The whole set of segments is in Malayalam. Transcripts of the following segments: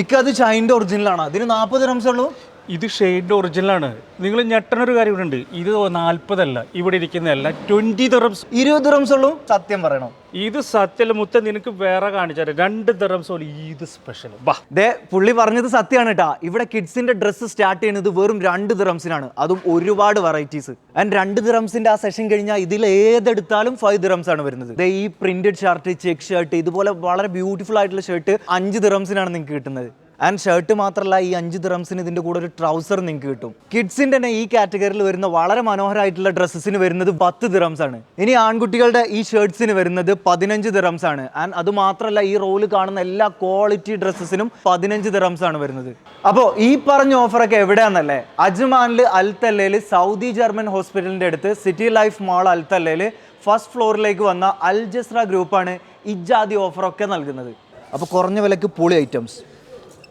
ഇക്ക അത് ചൈനയുടെ ഒറിജിനലാണ് അതിന് നാൽപ്പത് റംസേ ഉള്ളൂ? ഇത് ഷെയ്ഡിന്റെ ഒറിജിനലാണ്. നിങ്ങൾ ഞെട്ടണൊരു കാര്യം ഇവിടെ ഉണ്ട്. ഇത് നാൽപ്പതല്ല. ഇവിടെ ഇരിക്കുന്നതല്ല. ട്വന്റി ദറംസ് ഇരുപത് ദറംസ് ഉള്ളൂ? സത്യം പറയണം. ഇത് സത്യല്ല. മുത്ത നിനക്ക് വേറെ കാണിച്ചാൽ രണ്ട് ദറംസ് ഉള്ളൂ ഇത് സ്പെഷ്യൽ ദേ പുള്ളി പറഞ്ഞത് സത്യമാണ് കേട്ടാ. ഇവിടെ കിഡ്സിന്റെ ഡ്രസ്സ് സ്റ്റാർട്ട് ചെയ്യുന്നത് വെറും രണ്ട് ദിറംസിനാണ് അതും ഒരുപാട് വെറൈറ്റീസ് ആൻഡ് രണ്ട് ദിറംസിന്റെ ആ സെഷൻ കഴിഞ്ഞാൽ ഇതിൽ ഏതെടുത്താലും ഫൈവ് ദിറംസ് ആണ് വരുന്നത്. ദേ ഈ പ്രിന്റഡ് ഷർട്ട് ചെക്ക് ഷർട്ട് ഇതുപോലെ വളരെ ബ്യൂട്ടിഫുൾ ആയിട്ടുള്ള ഷർട്ട് അഞ്ച് ദിറംസിനാണ് നിങ്ങൾക്ക് കിട്ടുന്നത്. ആൻഡ് ഷർട്ട് മാത്രമല്ല ഈ അഞ്ച് ദിറംസിന് ഇതിന്റെ കൂടെ ഒരു ട്രൗസർ നിങ്ങൾക്ക് കിട്ടും. കിഡ്സിന്റെ തന്നെ ഈ കാറ്റഗറിയിൽ വരുന്ന വളരെ മനോഹരമായിട്ടുള്ള ഡ്രസ്സസിന് വരുന്നത് പത്ത് ദിറംസ് ആണ്. ഇനി ആൺകുട്ടികളുടെ ഈ ഷർട്ട്സിന് വരുന്നത് പതിനഞ്ച് ദിറംസ് ആണ്. ആൻഡ് അത് മാത്രമല്ല ഈ റോൾ കാണുന്ന എല്ലാ ക്വാളിറ്റി ഡ്രസ്സസിനും പതിനഞ്ച് ദിറംസ് ആണ് വരുന്നത്. അപ്പോൾ ഈ പറഞ്ഞ ഓഫറൊക്കെ എവിടെയാണെന്നല്ലേ അജ്മാനിൽ അൽത്തല്ലയിൽ സൗദി ജർമ്മൻ ഹോസ്പിറ്റലിന്റെ അടുത്ത് സിറ്റി ലൈഫ് മാൾ അൽത്തല്ലയിൽ ഫസ്റ്റ് ഫ്ലോറിലേക്ക് വന്ന അൽ ജസ്ര ഗ്രൂപ്പാണ് ഇജാദി ഓഫറൊക്കെ നൽകുന്നത്. അപ്പോൾ കുറഞ്ഞ വിലക്ക് പൊളി ഐറ്റംസ്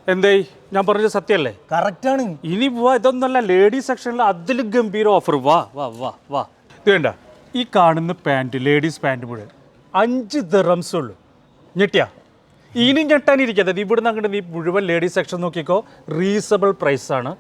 എന്തേ ഞാൻ പറഞ്ഞത് സത്യമല്ലേ? ആണ് ഇനി പോവാ ഇതൊന്നല്ല ലേഡീസ് സെക്ഷനിൽ അതിലും ഗംഭീര ഓഫർ വാ വാ വാ വാ. ഇത് വേണ്ട ഈ കാണുന്ന പാന്റ് ലേഡീസ് പാന്റ് മുഴുവൻ അഞ്ച് ദിറംസ് ഉള്ളൂ. ഞെട്ടിയാ? ഇനി ഞെട്ടാനിരിക്കാതെ ഇവിടുന്ന് അങ്ങോട്ട് നീ മുഴുവൻ ലേഡീസ് സെക്ഷൻ നോക്കിക്കോ. റീസണബിൾ പ്രൈസാണ്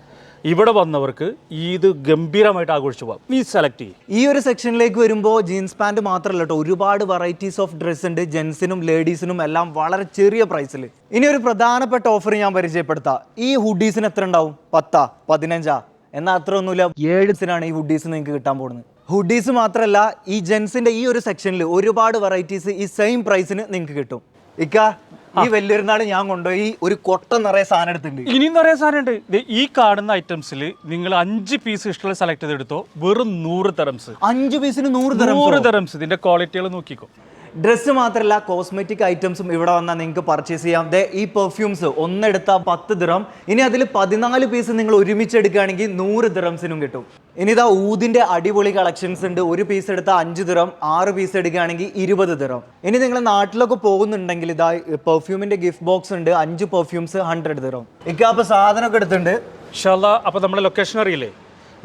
ഇവിടെ വന്നവർക്ക് ഇത് ഗംഭീരമായിട്ട് ആഘോഷിച്ചു പോകാം നീ സെലക്ട് ചെയ്യും. ഈ ഒരു സെക്ഷനിലേക്ക് വരുമ്പോൾ ജീൻസ് പാന്റ് മാത്രമല്ല കേട്ടോ ഒരുപാട് വെറൈറ്റീസ് ഓഫ് ഡ്രസ്സ് ഉണ്ട്. ജെൻസിനും ലേഡീസിനും എല്ലാം വളരെ ചെറിയ പ്രൈസിൽ ഇനി ഒരു പ്രധാനപ്പെട്ട ഓഫർ ഞാൻ പരിചയപ്പെടുത്താം. ഈ ഹുഡീസിന് എത്ര ഉണ്ടാവും? പത്താ പതിനഞ്ചാ? എന്നാൽ അത്ര ഒന്നുമില്ല ഏഴ്സിനാണ് ഈ ഹുഡീസ് നിങ്ങൾക്ക് കിട്ടാൻ പോകുന്നത്. ഹുഡീസ് മാത്രമല്ല ഈ ജെൻസിന്റെ ഈ ഒരു സെക്ഷനിൽ ഒരുപാട് വെറൈറ്റീസ് ഈ സെയിം പ്രൈസിന് നിങ്ങൾക്ക് കിട്ടും. ഇക്ക ഈ വലിയൊരുന്നാൾ ഞാൻ കൊണ്ടുപോയി ഒരു കൊട്ട നിറയെ സാധനം എടുത്തിട്ടുണ്ട്. ഇനിയും നിറയെ സാധനം ഉണ്ട്. ഈ കാണുന്ന ഐറ്റംസിൽ നിങ്ങൾ അഞ്ച് പീസ് ഇഷ്ടമുള്ള സെലക്ട് ചെയ്തെടുത്തോ വെറും നൂറ് തെറംസ് അഞ്ച് പീസിന് നൂറ് നൂറ് തെറംസ് ഇതിന്റെ ക്വാളിറ്റികൾ നോക്കിക്കോ. ഡ്രസ്സ് മാത്രമല്ല കോസ്മെറ്റിക് ഐറ്റംസും ഇവിടെ വന്നാൽ നിങ്ങൾക്ക് പർച്ചേസ് ചെയ്യാം. ദേ ഈ പെർഫ്യൂംസ് ഒന്നെടുത്താൽ പത്ത് ദിറം. ഇനി അതിൽ പതിനാല് പീസ് നിങ്ങൾ ഒരുമിച്ച് എടുക്കുകയാണെങ്കിൽ നൂറ് ദിറംസിനും കിട്ടും. ഇനി ഇതാ ഊതിന്റെ അടിപൊളി കളക്ഷൻസ് ഉണ്ട്. ഒരു പീസ് എടുത്താൽ അഞ്ച് ദിറം ആറ് പീസ് എടുക്കുകയാണെങ്കിൽ ഇരുപത് ദിറം. ഇനി നിങ്ങൾ നാട്ടിലൊക്കെ പോകുന്നുണ്ടെങ്കിൽ ഇതാ പെർഫ്യൂമിന്റെ ഗിഫ്റ്റ് ബോക്സ് ഉണ്ട്. അഞ്ച് പെർഫ്യൂംസ് ഹൺഡ്രഡ് ദിറം. ഇക്ക അപ്പോൾ സാധനമൊക്കെ എടുത്തിട്ടുണ്ട്. ഷാല അപ്പോൾ നമ്മുടെ ലൊക്കേഷൻ അറിയില്ലേ?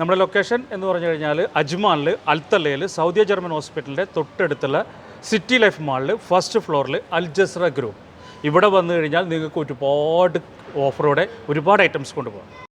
നമ്മുടെ ലൊക്കേഷൻ എന്ന് പറഞ്ഞു കഴിഞ്ഞാൽ അജ്മാനിൽ അൽത്തല്ലയിൽ സൗദി ജർമ്മൻ ഹോസ്പിറ്റലിന്റെ തൊട്ടടുത്തുള്ള സിറ്റി ലൈഫ് മാളിൽ ഫസ്റ്റ് ഫ്ലോറിൽ അൽജസ്ര ഗ്രൂപ്പ്. ഇവിടെ വന്നു കഴിഞ്ഞാൽ നിങ്ങൾക്ക് ഒരുപാട് ഓഫറോടെ ഒരുപാട് ഐറ്റംസ് കൊണ്ടുപോകാം.